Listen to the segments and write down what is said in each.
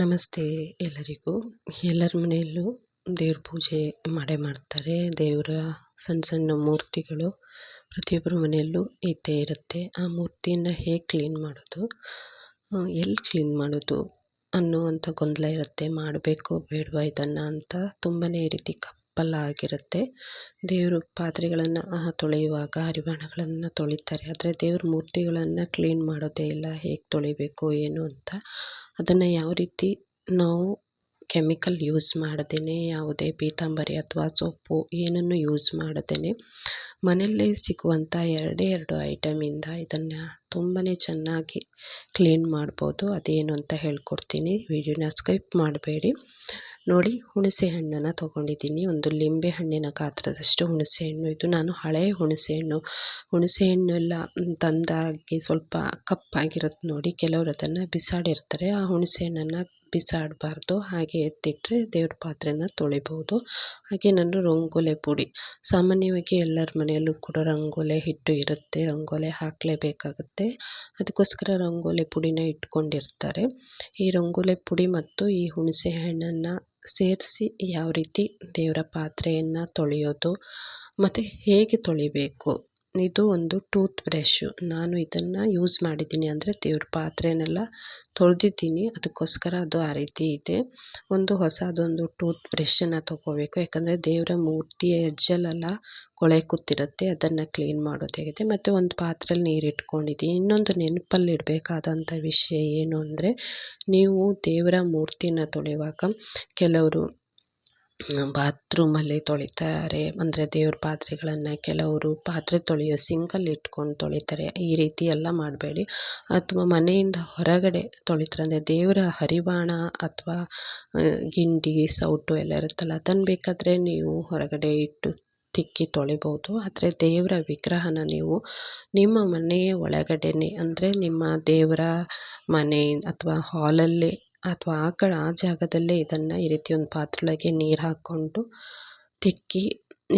ನಮಸ್ತೆ ಎಲ್ಲರಿಗೂ. ಎಲ್ಲರ ಮನೆಯಲ್ಲೂ ದೇವ್ರ ಪೂಜೆ ಮಾಡೇ ಮಾಡ್ತಾರೆ. ದೇವರ ಸಣ್ಣ ಸಣ್ಣ ಮೂರ್ತಿಗಳು ಪ್ರತಿಯೊಬ್ಬರ ಮನೆಯಲ್ಲೂ ಇದ್ದೇ ಇರುತ್ತೆ. ಆ ಮೂರ್ತಿಯನ್ನು ಹೇಗೆ ಕ್ಲೀನ್ ಮಾಡೋದು ಎಲ್ಲಿ ಕ್ಲೀನ್ ಮಾಡೋದು ಅನ್ನುವಂಥ ಗೊಂದಲ ಇರುತ್ತೆ. ಮಾಡಬೇಕು ಬೇಡವಾ ಇದನ್ನು ಅಂತ ತುಂಬಾ ರೀತಿ ರೀತಿ ಕಪ್ಪಲಾಗಿರುತ್ತೆ. ದೇವರು ಪಾತ್ರೆಗಳನ್ನು ತೊಳೆಯುವಾಗ ಹರಿವಾಣಗಳನ್ನು ತೊಳಿತಾರೆ. ಆದರೆ ದೇವ್ರ ಮೂರ್ತಿಗಳನ್ನು ಕ್ಲೀನ್ ಮಾಡೋದೇ ಇಲ್ಲ. ಹೇಗೆ ತೊಳಿಬೇಕು, ಏನು ಅಂತ ಅದನ್ನು ಯಾವ ರೀತಿ ನಾವು ಕೆಮಿಕಲ್ ಯೂಸ್ ಮಾಡದೇ ಯಾವುದೇ ಪೀತಾಂಬರಿ ಅಥವಾ ಸೊಪ್ಪು ಏನನ್ನು ಯೂಸ್ ಮಾಡದೇ ಮನೆಯಲ್ಲೇ ಸಿಗುವಂಥ ಎರಡೇ ಎರಡು ಐಟಮಿಂದ ಇದನ್ನು ತುಂಬಾ ಚೆನ್ನಾಗಿ ಕ್ಲೀನ್ ಮಾಡ್ಬೋದು. ಅದೇನು ಅಂತ ಹೇಳ್ಕೊಡ್ತೀನಿ. ವಿಡಿಯೋನ ಸ್ಕಿಪ್ ಮಾಡಬೇಡಿ. ನೋಡಿ ಹುಣಸೆ ಹಣ್ಣನ್ನು ತೊಗೊಂಡಿದ್ದೀನಿ. ಒಂದು ಲಿಂಬೆ ಹಣ್ಣಿನ ಗಾತ್ರದಷ್ಟು ಹುಣಸೆ ಹಣ್ಣು ಇದು ನಾನು ಹಳೆಯ ಹುಣಸೆ ಹಣ್ಣು ಹುಣಸೆ ಹಣ್ಣು ಎಲ್ಲ ತಂದಾಗಿ ಸ್ವಲ್ಪ ಕಪ್ಪಾಗಿರುತ್ತೆ ನೋಡಿ, ಕೆಲವರು ಅದನ್ನು ಬಿಸಾಡಿರ್ತಾರೆ. ಆ ಹುಣಸೆ ಹಣ್ಣನ್ನು ಬಿಸಾಡಬಾರ್ದು ಹಾಗೆ ಎತ್ತಿಟ್ಟರೆ ದೇವ್ರ ಪಾತ್ರೆನ ತೊಳಿಬೋದು. ಹಾಗೆ ನಾನು ರಂಗೋಲೆ ಪುಡಿ, ಸಾಮಾನ್ಯವಾಗಿ ಎಲ್ಲರ ಮನೆಯಲ್ಲೂ ಕೂಡ ರಂಗೋಲೆ ಹಿಟ್ಟು ಇರುತ್ತೆ, ರಂಗೋಲೆ ಹಾಕಲೇಬೇಕಾಗುತ್ತೆ. ಅದಕ್ಕೋಸ್ಕರ ರಂಗೋಲೆ ಪುಡಿನ ಇಟ್ಕೊಂಡಿರ್ತಾರೆ. ಈ ರಂಗೋಲೆ ಪುಡಿ ಮತ್ತು ಈ ಹುಣಸೆ ಹಣ್ಣನ್ನು ಸೇರಿಸಿ ಯಾವ ರೀತಿ ದೇವರ ಪಾತ್ರೆಯನ್ನು ತೊಳೆಯೋದು, ಮತ್ತು ಹೇಗೆ ತೊಳಿಬೇಕು ಇದು ಒಂದು ಟೂತ್ ಬ್ರಷ್ ನಾನು ಇದನ್ನು ಯೂಸ್ ಮಾಡಿದ್ದೀನಿ ಅಂದರೆ ದೇವ್ರ ಪಾತ್ರೆನೆಲ್ಲ ತೊಳೆದಿದ್ದೀನಿ. ಅದಕ್ಕೋಸ್ಕರ ಅದು ಆ ರೀತಿ ಇದೆ. ಒಂದು ಹೊಸದೊಂದು ಟೂತ್ ಬ್ರಷ್ಷನ್ನು ತೊಗೋಬೇಕು. ಯಾಕಂದರೆ ದೇವರ ಮೂರ್ತಿಯ ಎಜ್ಜಲೆಲ್ಲ ಕೊಳೆ ಕೂತಿರುತ್ತೆ. ಅದನ್ನು ಕ್ಲೀನ್ ಮಾಡೋದಾಗಿದೆ. ಮತ್ತು ಒಂದು ಪಾತ್ರೆಯಲ್ಲಿ ನೀರು ಇಟ್ಕೊಂಡಿದ್ದೀನಿ ಇನ್ನೊಂದು ನೆನಪಲ್ಲಿ ಇಡಬೇಕಾದಂಥ ವಿಷಯ ಏನು ಅಂದರೆ ನೀವು ದೇವರ ಮೂರ್ತಿನ ತೊಳೆಯುವಾಗ ಕೆಲವರು ಬಾತ್ರೂಮಲ್ಲಿ ತೊಳಿತಾರೆ. ಅಂದರೆ ದೇವ್ರ ಪಾತ್ರೆಗಳನ್ನು ಕೆಲವರು ಪಾತ್ರೆ ತೊಳೆಯೋ ಸಿಂಕಲ್ಲಿ ಇಟ್ಕೊಂಡು ತೊಳಿತಾರೆ. ಈ ರೀತಿ ಎಲ್ಲ ಮಾಡಬೇಡಿ. ಅಥವಾ ಮನೆಯಿಂದ ಹೊರಗಡೆ ತೊಳಿತಾರೆ. ಅಂದರೆ ದೇವರ ಹರಿವಾಣ ಅಥವಾ ಗಿಂಡಿ, ಸೌಟು ಎಲ್ಲ ಇರುತ್ತಲ್ಲ, ಅದನ್ನು ಬೇಕಾದರೆ ನೀವು ಹೊರಗಡೆ ಇಟ್ಟು ತಿಕ್ಕಿ ತೊಳಿಬೋದು. ಆದರೆ ದೇವರ ವಿಗ್ರಹನ ನೀವು ನಿಮ್ಮ ಮನೆಯ ಒಳಗಡೆನೆ. ಅಂದರೆ ನಿಮ್ಮ ದೇವರ ಮನೆ ಅಥವಾ ಹಾಲಲ್ಲೇ ಅಥವಾ ಆಕಳ ಆ ಜಾಗದಲ್ಲೇ ಇದನ್ನು ಈ ರೀತಿ ಒಂದು ಪಾತ್ರೆಯೊಳಗೆ ನೀರು ಹಾಕ್ಕೊಂಡು ತಿಕ್ಕಿ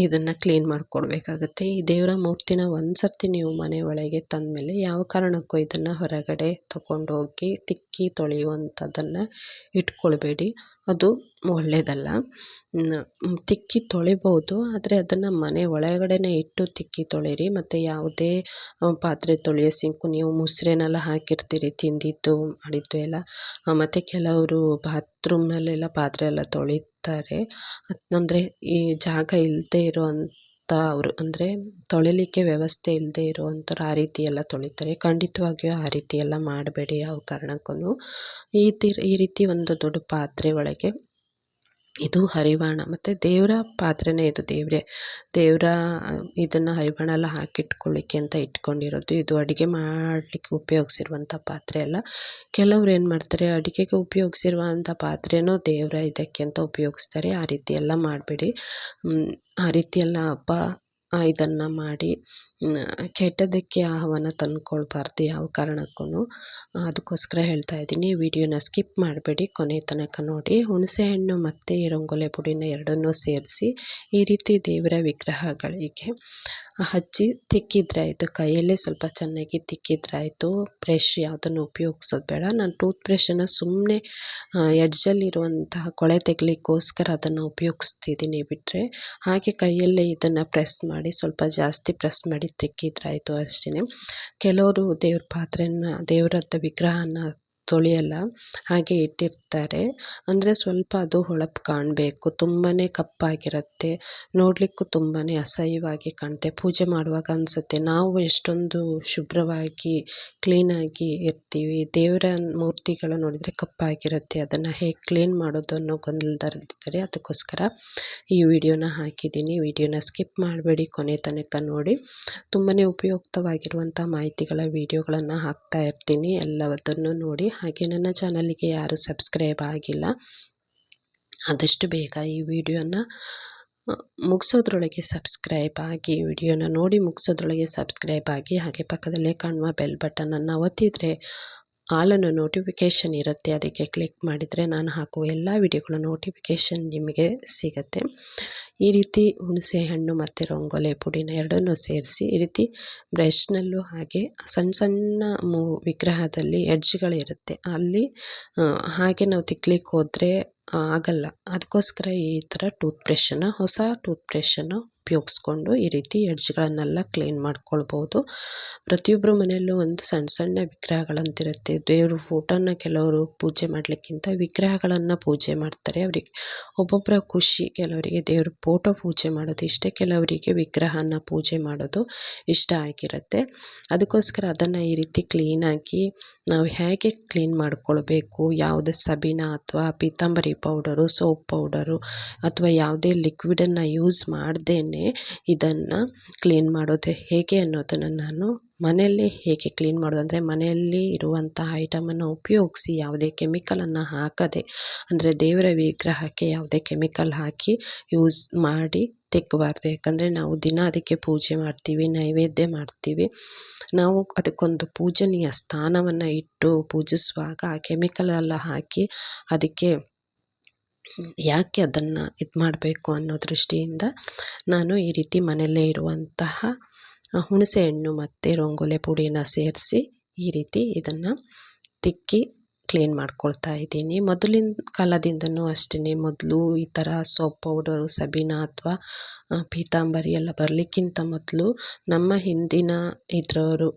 ಇದನ್ನು ಕ್ಲೀನ್ ಮಾಡಿಕೊಡ್ಬೇಕಾಗತ್ತೆ. ಈ ದೇವರ ಮೂರ್ತಿನ ಒಂದು ಸರ್ತಿ ನೀವು ಮನೆ ಒಳಗೆ ತಂದಮೇಲೆ ಯಾವ ಕಾರಣಕ್ಕೂ ಇದನ್ನು ಹೊರಗಡೆ ತಗೊಂಡೋಗಿ ತಿಕ್ಕಿ ತೊಳೆಯುವಂಥದ್ದನ್ನು ಇಟ್ಕೊಳ್ಬೇಡಿ. ಅದು ಒಳ್ಳೆಯದಲ್ಲ ತಿಕ್ಕಿ ತೊಳಿಬೋದು ಆದರೆ ಅದನ್ನು ಮನೆ ಒಳಗಡೆನೇ ಇಟ್ಟು ತಿಕ್ಕಿ ತೊಳೀರಿ. ಮತ್ತು ಯಾವುದೇ ಪಾತ್ರೆ ತೊಳೆಯೋ ಸಿಂಕು ನೀವು ಮುಸ್ರೆನೆಲ್ಲ ಹಾಕಿರ್ತೀರಿ, ತಿಂದಿದ್ದು, ಮಾಡಿದ್ದು ಎಲ್ಲ. ಮತ್ತು ಕೆಲವರು ಬಾತ್ರೂಮ್ನಲ್ಲೆಲ್ಲ ಪಾತ್ರೆ ಎಲ್ಲ ತೊಳಿತಾರೆ ಅಂದರೆ ಈ ಜಾಗ ಇಲ್ಲದೆ ಇರುವಂಥ ಅವರು ಅಂದರೆ ತೊಳಿಲಿಕ್ಕೆ ವ್ಯವಸ್ಥೆ ಇಲ್ಲದೆ ಇರುವಂಥವ್ರು ಆ ರೀತಿ ಎಲ್ಲ ತೊಳಿತಾರೆ. ಖಂಡಿತವಾಗಿಯೂ ಆ ರೀತಿ ಎಲ್ಲ ಮಾಡಬೇಡಿ ಯಾವ ಕಾರಣಕ್ಕೂ ಈ ತಿ ಈ ರೀತಿ ಒಂದು ದೊಡ್ಡ ಪಾತ್ರೆ ಒಳಗೆ ಇದು ಹರಿವಾಣ. ಮತ್ತು ದೇವರ ಪಾತ್ರೆನೇ ಇದು ದೇವರೇ. ದೇವರ ಇದನ್ನು ಹರಿವಾಣ ಎಲ್ಲ ಹಾಕಿಟ್ಕೊಳ್ಳಿಕ್ಕೆ ಅಂತ ಇಟ್ಕೊಂಡಿರೋದು. ಇದು ಅಡುಗೆ ಮಾಡಲಿಕ್ಕೆ ಉಪಯೋಗಿಸಿರುವಂಥ ಪಾತ್ರೆ ಅಲ್ಲ. ಕೆಲವ್ರು ಏನು ಮಾಡ್ತಾರೆ, ಅಡುಗೆಗೆ ಉಪಯೋಗಿಸಿರುವಂಥ ಪಾತ್ರೆನೂ ದೇವರ ಇದಕ್ಕೆ ಅಂತ ಉಪಯೋಗಿಸ್ತಾರೆ. ಆ ರೀತಿ ಎಲ್ಲ ಮಾಡಬೇಡಿ. ಆ ರೀತಿ ಎಲ್ಲ ಹಬ್ಬ ಇದನ್ನು ಮಾಡಿ ಕೆಟ್ಟದ್ದಕ್ಕೆ ಆಹ್ವಾನ ತಂದ್ಕೊಳ್ಬಾರ್ದು ಯಾವ ಕಾರಣಕ್ಕೂ ಅದಕ್ಕೋಸ್ಕರ ಹೇಳ್ತಾ ಇದ್ದೀನಿ, ವಿಡಿಯೋನ ಸ್ಕಿಪ್ ಮಾಡಬೇಡಿ. ಕೊನೆ ತನಕ ನೋಡಿ. ಹುಣಸೆಹಣ್ಣು ಮತ್ತು ರಂಗೋಲೆ ಪುಡಿನ ಎರಡನ್ನೂ ಸೇರಿಸಿ, ಈ ರೀತಿ ದೇವರ ವಿಗ್ರಹಗಳಿಗೆ ಹಚ್ಚಿ ತಿಕ್ಕಿದ್ರಾಯಿತು. ಕೈಯಲ್ಲೇ ಸ್ವಲ್ಪ ಚೆನ್ನಾಗಿ ತಿಕ್ಕಿದ್ರಾಯಿತು. ಬ್ರಷ್ ಯಾವುದನ್ನು ಉಪಯೋಗಿಸೋದು ಬೇಡ. ನಾನು ಟೂತ್ ಬ್ರಷನ್ನು ಸುಮ್ಮನೆ ಎಡ್ಜಲ್ಲಿರುವಂತಹ ಕೊಳೆ ತೆಗಲಿಕ್ಕೋಸ್ಕರ ಅದನ್ನು ಉಪಯೋಗಿಸ್ತಿದ್ದೀನಿ ಬಿಟ್ಟರೆ ಹಾಗೆ ಕೈಯಲ್ಲೇ ಇದನ್ನು ಪ್ರೆಸ್ ಮಾಡಿ ಸ್ವಲ್ಪ ಜಾಸ್ತಿ ಪ್ರೆಸ್ ಮಾಡಿ ತಿಕ್ಕಿದ್ರಾಯಿತು ಅಷ್ಟೇ ಕೆಲವರು ದೇವ್ರ ಪಾತ್ರೆನ ದೇವ್ರದ್ದು ವಿಗ್ರಹನ ತೊಳೆಯಲ್ಲ, ಹಾಗೆ ಇಟ್ಟಿರ್ತಾರೆ. ಅಂದರೆ ಸ್ವಲ್ಪ ಅದು ಹೊಳಪು ಕಾಣಬೇಕು. ತುಂಬಾ ಕಪ್ಪಾಗಿರುತ್ತೆ. ನೋಡಲಿಕ್ಕೂ ತುಂಬಾ ಅಸಹ್ಯವಾಗಿ ಕಾಣುತ್ತೆ ಪೂಜೆ ಮಾಡುವಾಗ ಅನಿಸುತ್ತೆ, ನಾವು ಎಷ್ಟೊಂದು ಶುಭ್ರವಾಗಿ, ಕ್ಲೀನಾಗಿ ಇರ್ತೀವಿ. ದೇವರ ಮೂರ್ತಿಗಳು ನೋಡಿದರೆ ಕಪ್ಪಾಗಿರುತ್ತೆ. ಅದನ್ನು ಹೇಗೆ ಕ್ಲೀನ್ ಮಾಡೋದು ಅನ್ನೋ ಗೊಂದಲದಲ್ಲಿರ್ತಾರೆ. ಅದಕ್ಕೋಸ್ಕರ ಈ ವಿಡಿಯೋನ ಹಾಕಿದ್ದೀನಿ. ವಿಡಿಯೋನ ಸ್ಕಿಪ್ ಮಾಡಬೇಡಿ, ಕೊನೆ ತನಕ ನೋಡಿ. ತುಂಬಾ ಉಪಯುಕ್ತವಾಗಿರುವಂಥ ಮಾಹಿತಿಗಳ, ವಿಡಿಯೋಗಳನ್ನು ಹಾಕ್ತಾ ಇರ್ತೀನಿ. ಎಲ್ಲವನ್ನೂ ನೋಡಿ. ಹಾಗೆ ನನ್ನ ಚಾನಲಿಗೆ ಯಾರು ಸಬ್ಸ್ಕ್ರೈಬ್ ಆಗಿಲ್ಲ, ಆದಷ್ಟು ಬೇಗ ಈ ವಿಡಿಯೋನ ಮುಗಿಸೋದ್ರೊಳಗೆ ಸಬ್ಸ್ಕ್ರೈಬ್ ಆಗಿ, ವಿಡಿಯೋನ ನೋಡಿ ಮುಗಿಸೋದ್ರೊಳಗೆ ಸಬ್ಸ್ಕ್ರೈಬ್ ಆಗಿ, ಹಾಗೆ ಪಕ್ಕದಲ್ಲೇ ಕಾಣುವ ಬೆಲ್ ಬಟನನ್ನು ಒತ್ತಿದರೆ ಆಲನ್ನು ನೋಟಿಫಿಕೇಷನ್ ಇರುತ್ತೆ, ಅದಕ್ಕೆ ಕ್ಲಿಕ್ ಮಾಡಿದರೆ ನಾನು ಹಾಕುವ ಎಲ್ಲ ವಿಡಿಯೋಗಳ ನೋಟಿಫಿಕೇಷನ್ ನಿಮಗೆ ಸಿಗುತ್ತೆ. ಈ ರೀತಿ ಹುಣಸೆ ಹಣ್ಣು ಮತ್ತು ರಂಗೋಲೆ ಪುಡಿನ ಎರಡನ್ನೂ ಸೇರಿಸಿ, ಈ ರೀತಿ ಬ್ರಷ್ನಲ್ಲೂ ಹಾಗೆ ಸಣ್ಣ ಸಣ್ಣ ಮೂ ವಿಗ್ರಹದಲ್ಲಿ ಎಡ್ಜ್ಗಳಿರುತ್ತೆ ಅಲ್ಲಿ ಹಾಗೆ ನಾವು ತಿಕ್ಲಿಕ್ಕೆ ಹೋದರೆ ಆಗಲ್ಲ. ಅದಕ್ಕೋಸ್ಕರ ಈ ಥರ ಟೂತ್ ಬ್ರಷನ್ನು ಹೊಸ ಟೂತ್ ಬ್ರಷನ್ನು ಉಪಯೋಗಿಸ್ಕೊಂಡು ಈ ರೀತಿ ಎಡ್ಜ್ಗಳನ್ನೆಲ್ಲ ಕ್ಲೀನ್ ಮಾಡ್ಕೊಳ್ಬೋದು. ಪ್ರತಿಯೊಬ್ಬರು ಮನೆಯಲ್ಲೂ ಒಂದು ಸಣ್ಣ ಸಣ್ಣ ವಿಗ್ರಹಗಳಂತಿರುತ್ತೆ. ದೇವ್ರ ಫೋಟೋನ ಕೆಲವರು ಪೂಜೆ ಮಾಡಲಿಕ್ಕಿಂತ ವಿಗ್ರಹಗಳನ್ನು ಪೂಜೆ ಮಾಡ್ತಾರೆ. ಅವರಿಗೆ ಒಬ್ಬೊಬ್ಬರ ಖುಷಿ, ಕೆಲವರಿಗೆ ದೇವ್ರ ಫೋಟೋ ಪೂಜೆ ಮಾಡೋದು, ಇಷ್ಟ ಕೆಲವರಿಗೆ ವಿಗ್ರಹನ ಪೂಜೆ ಮಾಡೋದು ಇಷ್ಟ ಆಗಿರುತ್ತೆ. ಅದಕ್ಕೋಸ್ಕರ ಅದನ್ನು ಈ ರೀತಿ ಕ್ಲೀನಾಗಿ ನಾವು ಹೇಗೆ ಕ್ಲೀನ್ ಮಾಡ್ಕೊಳ್ಬೇಕು? ಯಾವುದೇ ಸಬೀನ ಅಥವಾ ಪೀತಾಂಬರಿ ಪೌಡರು, ಸೋಪ್ ಪೌಡರು ಅಥವಾ ಯಾವುದೇ ಲಿಕ್ವಿಡನ್ನು ಯೂಸ್ ಮಾಡದೇ ಇದನ್ನು ಕ್ಲೀನ್ ಮಾಡೋದು ಹೇಗೆ ಅನ್ನೋದನ್ನು ನಾನು ಮನೆಯಲ್ಲೇ ಹೇಗೆ ಕ್ಲೀನ್ ಮಾಡೋದು ಅಂದರೆ ಮನೆಯಲ್ಲಿ ಇರುವಂತಹ ಐಟಮನ್ನು ಉಪಯೋಗಿಸಿ ಯಾವುದೇ ಕೆಮಿಕಲನ್ನು ಹಾಕದೆ, ಅಂದರೆ ದೇವರ ವಿಗ್ರಹಕ್ಕೆ ಯಾವುದೇ ಕೆಮಿಕಲ್ ಹಾಕಿ ಯೂಸ್ ಮಾಡಿ ತೆಕ್ಕಬಾರ್ದು ಯಾಕಂದರೆ ನಾವು ದಿನ ಅದಕ್ಕೆ ಪೂಜೆ ಮಾಡ್ತೀವಿ, ನೈವೇದ್ಯ ಮಾಡ್ತೀವಿ. ನಾವು ಅದಕ್ಕೊಂದು ಪೂಜನೀಯ ಸ್ಥಾನವನ್ನು ಇಟ್ಟು ಪೂಜಿಸುವಾಗ ಆ ಕೆಮಿಕಲ್ ಎಲ್ಲ ಹಾಕಿ ಅದಕ್ಕೆ ಯಾಕೆ ಅದನ್ನು ಇದು ಮಾಡಬೇಕು ಅನ್ನೋ ದೃಷ್ಟಿಯಿಂದ ನಾನು ಈ ರೀತಿ ಮನೆಯಲ್ಲೇ ಇರುವಂತಹ ಹುಣಸೆ ಹಣ್ಣು ಮತ್ತು ರಂಗೋಲೆ ಪುಡಿನ ಸೇರಿಸಿ ಈ ರೀತಿ ಇದನ್ನು ತಿಕ್ಕಿ ಕ್ಲೀನ್ ಮಾಡ್ಕೊಳ್ತಾ ಇದ್ದೀನಿ. ಮೊದಲಿನ ಕಾಲದಿಂದನೂ ಅಷ್ಟೇ ಮೊದಲು ಈ ಥರ ಸೋಪ್ ಪೌಡರು, ಸಬೀನ ಅಥವಾ ಪೀತಾಂಬರಿ ಎಲ್ಲ ಬರಲಿಕ್ಕಿಂತ ಮೊದಲು ನಮ್ಮ ಹಿಂದಿನ ಇದ್ರವರು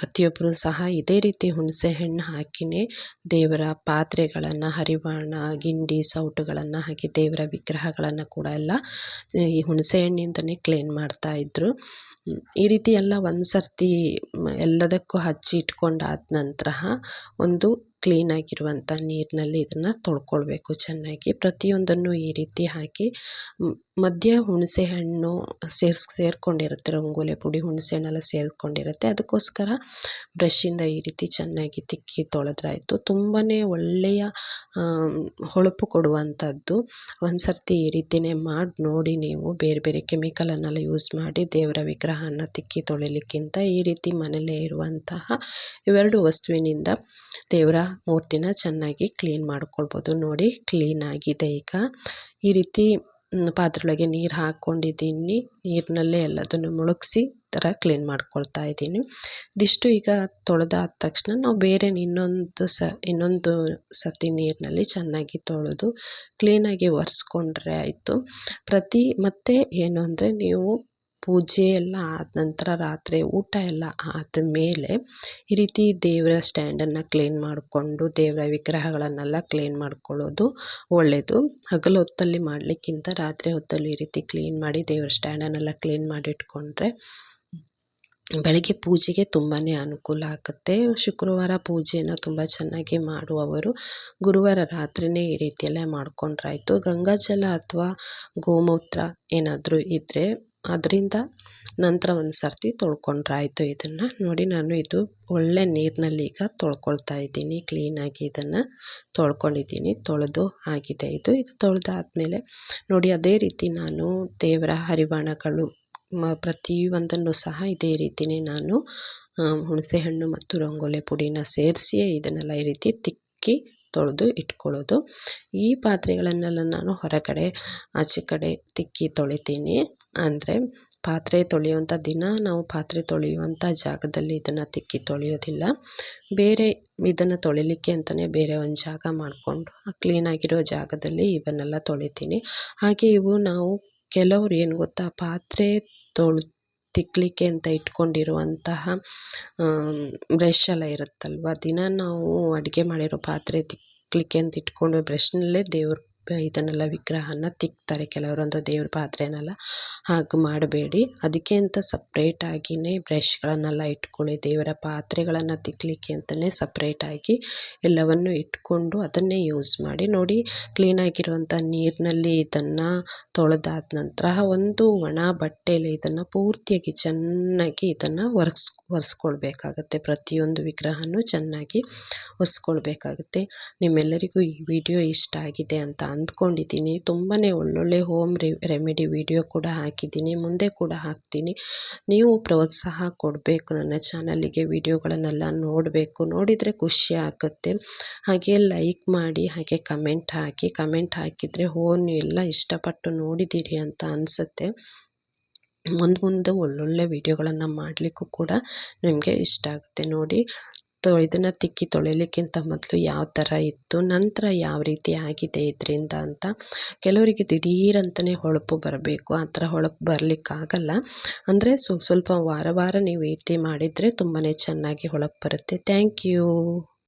ಪ್ರತಿಯೊಬ್ಬರು ಸಹ ಇದೇ ರೀತಿ ಹುಣಸೆ ಹಣ್ಣು ಹಾಕಿಯೇ ದೇವರ ಪಾತ್ರೆಗಳನ್ನು, ಹರಿವಾಣ, ಗಿಂಡಿ, ಸೌಟುಗಳನ್ನು ಹಾಕಿ ದೇವರ ವಿಗ್ರಹಗಳನ್ನು ಕೂಡ ಎಲ್ಲ ಈ ಹುಣಸೆ ಹಣ್ಣಿಂದನೇ ಕ್ಲೀನ್ ಮಾಡ್ತಾ ಇದ್ದರು ಈ ರೀತಿ ಎಲ್ಲ ಒಂದು ಸರ್ತಿ ಎಲ್ಲದಕ್ಕೂ ಹಚ್ಚಿ ಇಟ್ಕೊಂಡಾದ ನಂತರ ಒಂದು ಕ್ಲೀನಾಗಿರುವಂಥ ನೀರಿನಲ್ಲಿ ಇದನ್ನು ತೊಳ್ಕೊಳ್ಬೇಕು ಚೆನ್ನಾಗಿ. ಪ್ರತಿಯೊಂದನ್ನು ಈ ರೀತಿ ಹಾಕಿ ಮಧ್ಯ ಹುಣಸೆ ಹಣ್ಣು ಸೇರ್ಸ್, ಸೇರಿಕೊಂಡಿರುತ್ತೆ, ರಂಗೋಲೆ ಪುಡಿ ಹುಣಸೆ ಹಣ್ಣೆಲ್ಲ ಸೇರಿಕೊಂಡಿರುತ್ತೆ. ಅದಕ್ಕೋಸ್ಕರ ಬ್ರಷಿಂದ ಈ ರೀತಿ ಚೆನ್ನಾಗಿ ತಿಕ್ಕಿ ತೊಳೆದ್ರಾಯಿತು. ತುಂಬಾ ಒಳ್ಳೆಯ ಹೊಳಪು ಕೊಡುವಂಥದ್ದು. ಒಂದು ಸರ್ತಿ ಈ ರೀತಿಯೇ ಮಾಡಿ ನೋಡಿ ನೀವು. ಬೇರೆ ಬೇರೆ ಕೆಮಿಕಲನ್ನೆಲ್ಲ ಯೂಸ್ ಮಾಡಿ ದೇವರ ವಿಗ್ರಹನ ತಿಕ್ಕಿ ತೊಳಿಲಿಕ್ಕಿಂತ ಈ ರೀತಿ ಮನೆಯಲ್ಲೇ ಇರುವಂತಹ ಇವೆರಡು ವಸ್ತುವಿನಿಂದ ದೇವರ ಮೂರ್ತಿನ ಚೆನ್ನಾಗಿ ಕ್ಲೀನ್ ಮಾಡ್ಕೊಳ್ಬೋದು. ನೋಡಿ ಕ್ಲೀನ್ ಆಗಿದೆ ಈಗ. ಈ ರೀತಿ ಪಾತ್ರೆ ನೀರು ಹಾಕ್ಕೊಂಡಿದ್ದೀನಿ ನೀರಿನಲ್ಲೇ ಎಲ್ಲದನ್ನು ಮುಳುಗಿಸಿ ಥರ ಕ್ಲೀನ್ ಮಾಡ್ಕೊಳ್ತಾ ಇದ್ದೀನಿ. ಇದಿಷ್ಟು ಈಗ ತೊಳೆದಾದ ತಕ್ಷಣ ನಾವು ಬೇರೆ ಇನ್ನೊಂದು ಸ, ಇನ್ನೊಂದು ಸರ್ತಿ ನೀರಿನಲ್ಲಿ ಚೆನ್ನಾಗಿ ತೊಳೆದು ಕ್ಲೀನಾಗಿ ಒರೆಸ್ಕೊಂಡ್ರೆ ಆಯಿತು. ಪ್ರತಿ, ಮತ್ತು ಏನು ಅಂದರೆ ನೀವು ಪೂಜೆ ಎಲ್ಲ ಆದ ನಂತರ ರಾತ್ರಿ ಊಟ ಎಲ್ಲ ಆದ ಮೇಲೆ ಈ ರೀತಿ ದೇವರ ಸ್ಟ್ಯಾಂಡನ್ನು ಕ್ಲೀನ್ ಮಾಡಿಕೊಂಡು ದೇವರ ವಿಗ್ರಹಗಳನ್ನೆಲ್ಲ ಕ್ಲೀನ್ ಮಾಡ್ಕೊಳ್ಳೋದು ಒಳ್ಳೆಯದು ಹಗಲು ಹೊತ್ತಲ್ಲಿ ಮಾಡಲಿಕ್ಕಿಂತ ರಾತ್ರಿ ಹೊತ್ತಲ್ಲಿ ಈ ರೀತಿ ಕ್ಲೀನ್ ಮಾಡಿ ದೇವರ ಸ್ಟ್ಯಾಂಡನ್ನೆಲ್ಲ ಕ್ಲೀನ್ ಮಾಡಿಟ್ಕೊಂಡ್ರೆ ಬೆಳಗ್ಗೆ ಪೂಜೆಗೆ ತುಂಬಾ ಅನುಕೂಲ ಆಗುತ್ತೆ. ಶುಕ್ರವಾರ ಪೂಜೆಯನ್ನು ತುಂಬ ಚೆನ್ನಾಗಿ ಮಾಡುವವರು ಗುರುವಾರ ರಾತ್ರಿಯೇ ಈ ರೀತಿಯೆಲ್ಲ ಮಾಡ್ಕೊಂಡ್ರಾಯಿತು. ಗಂಗಾಜಲ ಅಥವಾ ಗೋಮೂತ್ರ ಏನಾದರೂ ಇದ್ದರೆ ಅದರಿಂದ ನಂತರ ಒಂದು ಸರ್ತಿ ತೊಳ್ಕೊಂಡ್ರಾಯ್ತು ಇದನ್ನು. ನೋಡಿ ನಾನು ಇದು ಒಳ್ಳೆ ನೀರಿನಲ್ಲಿ ಈಗ ತೊಳ್ಕೊಳ್ತಾ ಇದ್ದೀನಿ. ಕ್ಲೀನಾಗಿ ಇದನ್ನು ತೊಳ್ಕೊಂಡಿದ್ದೀನಿ. ತೊಳೆದು ಆಗಿದೆ ಇದು. ಇದು ತೊಳೆದಾದ್ಮೇಲೆ ನೋಡಿ ಅದೇ ರೀತಿ ನಾನು ದೇವರ ಹರಿವಾಣಗಳು ಮ ಪ್ರತಿಯೊಂದನ್ನು ಸಹ ಇದೇ ರೀತಿಯೇ ನಾನು ಹುಣಸೆಹಣ್ಣು ಮತ್ತು ರಂಗೋಲೆ ಪುಡಿನ ಸೇರಿಸಿಯೇ ಇದನ್ನೆಲ್ಲ ಈ ರೀತಿ ತಿಕ್ಕಿ ತೊಳೆದು ಇಟ್ಕೊಳ್ಳೋದು. ಈ ಪಾತ್ರೆಗಳನ್ನೆಲ್ಲ ನಾನು ಹೊರಗಡೆ, ಆಚೆ ಕಡೆ ತಿಕ್ಕಿ ತೊಳಿತೀನಿ. ಅಂದರೆ ಪಾತ್ರೆ ತೊಳೆಯುವಂಥ ದಿನ ನಾವು ಪಾತ್ರೆ ತೊಳೆಯುವಂಥ ಜಾಗದಲ್ಲಿ ಇದನ್ನು ತಿಕ್ಕಿ ತೊಳೆಯೋದಿಲ್ಲ. ಬೇರೆ ಇದನ್ನು ತೊಳಿಲಿಕ್ಕೆ ಅಂತಲೇ ಬೇರೆ ಒಂದು ಜಾಗ ಮಾಡಿಕೊಂಡು ಆ ಕ್ಲೀನಾಗಿರೋ ಜಾಗದಲ್ಲಿ ಇವನ್ನೆಲ್ಲ ತೊಳಿತೀನಿ. ಹಾಗೆ ಇವು ನಾವು ಕೆಲವ್ರು ಏನು ಗೊತ್ತಾ ಪಾತ್ರೆ ತೊಳೆ ತಿಕ್ಕಲಿಕ್ಕೆ ಅಂತ ಇಟ್ಕೊಂಡಿರುವಂತಹ ಬ್ರಷ್ ಎಲ್ಲ ಇರುತ್ತಲ್ವ ದಿನ ನಾವು ಅಡುಗೆ ಮಾಡಿರೋ ಪಾತ್ರೆ ತಿಕ್ಕಲಿಕ್ಕೆ ಅಂತ ಇಟ್ಕೊಂಡು ಬ್ರಷ್ನಲ್ಲೇ ದೇವ್ರ ಇದನ್ನೆಲ್ಲ ವಿಗ್ರಹನ ತಿಕ್ತಾರೆ ಕೆಲವರೊಂದು ದೇವ್ರ ಪಾತ್ರೆನೆಲ್ಲ, ಹಾಗೆ ಮಾಡಬೇಡಿ. ಅದಕ್ಕೆ ಅಂತ ಸಪ್ರೇಟಾಗಿಯೇ ಬ್ರಷ್ಗಳನ್ನೆಲ್ಲ ಇಟ್ಕೊಳ್ಳಿ ದೇವರ ಪಾತ್ರೆಗಳನ್ನು ತಿಕ್ಕಲಿಕ್ಕೆ ಅಂತಲೇ ಸಪ್ರೇಟಾಗಿ ಎಲ್ಲವನ್ನು ಇಟ್ಕೊಂಡು ಅದನ್ನೇ ಯೂಸ್ ಮಾಡಿ, ನೋಡಿ ಕ್ಲೀನಾಗಿರುವಂಥ ನೀರಿನಲ್ಲಿ ಇದನ್ನು ತೊಳೆದಾದ ನಂತರ ಒಂದು ಒಣ ಬಟ್ಟೆಯಲ್ಲಿ ಇದನ್ನು ಪೂರ್ತಿಯಾಗಿ ಚೆನ್ನಾಗಿ ಇದನ್ನು ಒರೆಸ್ ಒರೆಸ್ಕೊಳ್ಬೇಕಾಗತ್ತೆ. ಪ್ರತಿಯೊಂದು ವಿಗ್ರಹನೂ ಚೆನ್ನಾಗಿ ಒರೆಸ್ಕೊಳ್ಬೇಕಾಗುತ್ತೆ. ನಿಮ್ಮೆಲ್ಲರಿಗೂ ಈ ವಿಡಿಯೋ ಇಷ್ಟ ಆಗಿದೆ ಅಂತ ಅಂದ್ಕೊಂಡಿದ್ದೀನಿ. ತುಂಬಾ ಒಳ್ಳೊಳ್ಳೆ ಹೋಮ್ ರೆಮಿಡಿ ವಿಡಿಯೋ ಕೂಡ ಹಾಕಿದ್ದೀನಿ. ಮುಂದೆ ಕೂಡ ಹಾಕ್ತೀನಿ. ನೀವು ಪ್ರೋತ್ಸಾಹ ಕೊಡಬೇಕು ನನ್ನ ಚಾನಲಿಗೆ ವಿಡಿಯೋಗಳನ್ನೆಲ್ಲ ನೋಡಬೇಕು. ನೋಡಿದರೆ ಖುಷಿ ಆಗುತ್ತೆ. ಹಾಗೆ ಲೈಕ್ ಮಾಡಿ, ಹಾಗೆ ಕಮೆಂಟ್ ಹಾಕಿ. ಕಮೆಂಟ್ ಹಾಕಿದರೆ ಹೋ ನೀವು ಎಲ್ಲ ಇಷ್ಟಪಟ್ಟು ನೋಡಿದ್ದೀರಿ ಅಂತ ಅನಿಸುತ್ತೆ. ಮುಂದೆ ಮುಂದೆ ಒಳ್ಳೊಳ್ಳೆ ವೀಡಿಯೋಗಳನ್ನು ಮಾಡಲಿಕ್ಕೂ ಕೂಡ ನಿಮಗೆ ಇಷ್ಟ ಆಗುತ್ತೆ. ನೋಡಿ ತೊ ಇದನ್ನು ತಿಕ್ಕಿ ತೊಳಿಲಿಕ್ಕಿಂತ ಮೊದಲು ಯಾವ ಥರ ಇತ್ತು, ನಂತರ ಯಾವ ರೀತಿ ಆಗಿದೆ ಇದರಿಂದ ಅಂತ ಕೆಲವರಿಗೆ ದಿಢೀರಂತಲೇ ಹೊಳಪು ಬರಬೇಕು. ಆ ಥರ ಹೊಳಪು ಬರಲಿಕ್ಕಾಗಲ್ಲ. ಅಂದರೆ ಸ್ವಲ್ಪ ವಾರ ವಾರ ನೀವು ಈ ರೀತಿ ಮಾಡಿದರೆ ತುಂಬಾ ಚೆನ್ನಾಗಿ ಹೊಳಪು ಬರುತ್ತೆ. Thank you.